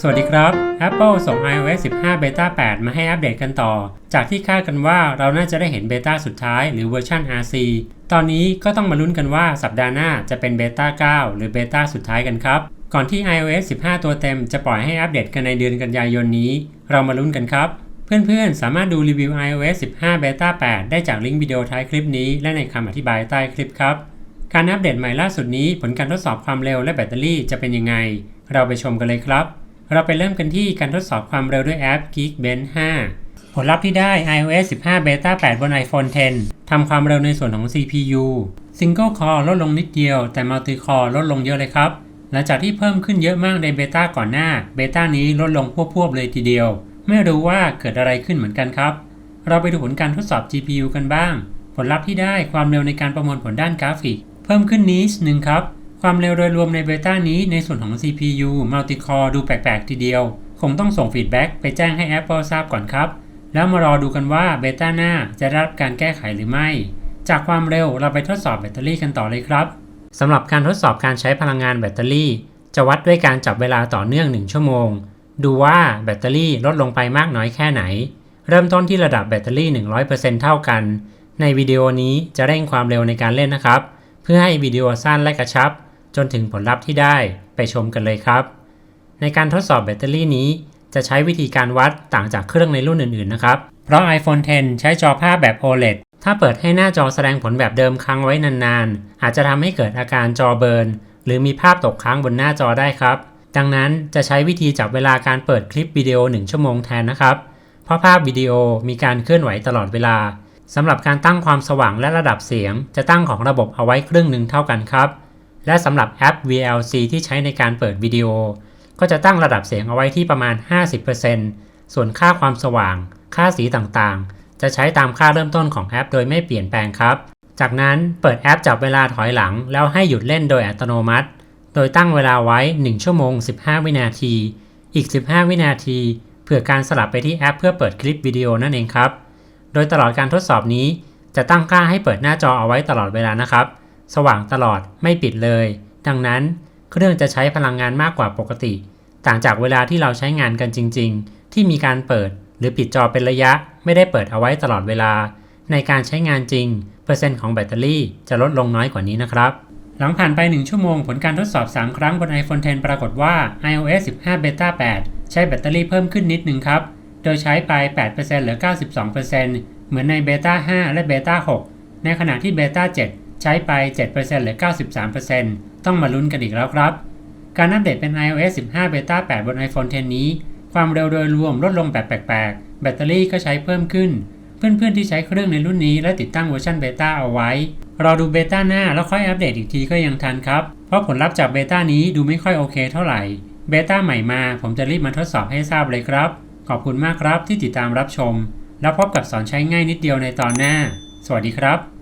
สวัสดีครับ Apple ส่ง iOS 15 Beta 8 มาให้อัปเดตกันต่อ จากที่คาดกันว่าเราน่าจะได้เห็นเบต้าสุดท้ายหรือเวอร์ชัน RC ตอนนี้ก็ต้องมาลุ้นกันว่าสัปดาห์หน้าจะเป็นเบต้า9 หรือเบต้าสุดท้ายกันครับ ก่อนที่ iOS 15 ตัวเต็มจะปล่อยให้อัปเดตกันในเดือนกันยายนนี้ เรามาลุ้นกันครับ เพื่อนๆ สามารถดูรีวิว iOS 15 Beta 8 ได้จากลิงก์วิดีโอท้ายคลิปนี้ และในคำอธิบายใต้คลิปครับ การอัปเดตใหม่ล่าสุดนี้ ผลการทดสอบความเร็วและแบตเตอรี่จะเป็นยังไง เราไปชมกันเลยครับ เราไปเริ่มกันที่การทดสอบความเร็วด้วยแอป Geekbench 5 ผลลัพธ์ที่ได้ iOS 15 Beta 8 บน iPhone 10 ทำความเร็วในส่วนของ CPU Single Core ลดลงนิดเดียว แต่ Multi Core ลดลงเยอะเลยครับ หลังจากที่เพิ่มขึ้นเยอะมากในเบต้าก่อนหน้า เบต้านี้ลดลงพวบๆเลยทีเดียว ไม่รู้ว่าเกิดอะไรขึ้นเหมือนกันครับ เราไปดูผลการทดสอบ GPU กันบ้าง ผลลัพธ์ที่ได้ความเร็วในการประมวลผลด้านกราฟิก เพิ่มขึ้นนิดนึงครับ ความเร็วโดยรวมในเบต้านี้ในส่วนของ CPU Multi-Core ดูแปลกๆ ทีเดียว คงต้องส่งฟีดแบ็กไปแจ้งให้ Apple ทราบก่อนครับ แล้วมารอดูกันว่าเบต้าหน้าจะได้รับการแก้ไขหรือไม่ จากความเร็วเราไปทดสอบแบตเตอรี่กันต่อเลยครับสำหรับการทดสอบการใช้พลังงานแบตเตอรี่ จะวัดด้วยการจับเวลาต่อเนื่อง 1 ชั่วโมง ดูว่าแบตเตอรี่ลดลงไปมากน้อยแค่ไหน เริ่มต้นที่ระดับแบตเตอรี่ 100%เท่ากัน ในวิดีโอนี้จะเร่งความเร็วในการเล่นนะครับ เพื่อให้วิดีโอสั้นและกระชับ จนถึงผลลัพธ์ที่ได้ไปชมกันเลยครับ ในการทดสอบแบตเตอรี่นี้จะใช้วิธีการวัดต่างจากเครื่องในรุ่นอื่นๆนะครับ เพราะ iPhone 10 ใช้จอภาพแบบ OLED ถ้าเปิดให้หน้าจอแสดงผลแบบเดิมค้างไว้นานๆ อาจจะทำให้เกิดอาการจอเบิร์นหรือมีภาพตกค้างบนหน้าจอได้ครับ ดังนั้นจะใช้วิธีจับเวลาการเปิดคลิปวิดีโอ 1 ชั่วโมงแทนนะครับ เพราะภาพวิดีโอมีการเคลื่อนไหวตลอดเวลาสำหรับการตั้งความสว่างและระดับเสียง จะตั้งของระบบเอาไว้ครึ่งหนึ่งเท่ากันครับ และสำหรับแอป VLC ที่ใช้ในการเปิดวิดีโอ ก็จะตั้งระดับเสียงเอาไว้ที่ประมาณ 50%ส่วนค่าความสว่าง ค่าสีต่างๆ จะใช้ตามค่าเริ่มต้นของแอป โดยไม่เปลี่ยนแปลงครับ จากนั้นเปิดแอปจับเวลาถอยหลัง แล้วให้หยุดเล่นโดยอัตโนมัติ โดยตั้งเวลาไว้ 1 ชั่วโมง 15 วินาที อีก 15 วินาทีเผื่อการสลับไปที่แอป เพื่อเปิดคลิปวิดีโอนั่นเองครับ โดยตลอดการทดสอบนี้จะตั้งค่าให้เปิดหน้าจอเอาไว้ตลอดเวลานะครับ สว่างตลอดไม่ปิดเลย ดังนั้นเครื่องจะใช้พลังงานมากกว่าปกติ ต่างจากเวลาที่เราใช้งานกันจริง ๆ ที่มีการเปิดหรือปิดจอเป็นระยะ ไม่ได้เปิดเอาไว้ตลอดเวลา ในการใช้งานจริง เปอร์เซ็นต์ของแบตเตอรี่จะลดลงน้อยกว่านี้นะครับ หลังผ่านไป 1 ชั่วโมงผลการทดสอบ 3 ครั้งบน iPhone 10 ปรากฏว่า iOS 15 Beta 8 ใช้แบตเตอรี่เพิ่มขึ้นนิดนึงครับ โดยใช้ไป 8%เหลือ 92%เหมือนใน Beta 5 และ Beta 6 ในขณะที่ Beta 7 ใช้ไป7%เหลือ 93%ต้องมาลุ้นกันอีกแล้วครับ การอัปเดตเป็น iOS 15 Beta 8 บน iPhone 10 นี้ ความเร็วโดยรวมลดลงแบบแปลกๆ แบตเตอรี่ก็ใช้เพิ่มขึ้น เพื่อนๆที่ใช้เครื่องในรุ่นนี้และติดตั้งเวอร์ชันเบต้าเอาไว้ รอดูเบต้าหน้าแล้วค่อยอัปเดตอีกทีก็ยังทันครับ เพราะผลลัพธ์จากเบต้านี้ดูไม่ค่อยโอเคเท่าไหร่ เบต้าใหม่มาผมจะรีบมาทดสอบให้ทราบเลยครับ ขอบคุณมากครับที่ติดตามรับชม แล้วพบกับสอนใช้ง่ายนิดเดียวในตอนหน้า สวัสดีครับ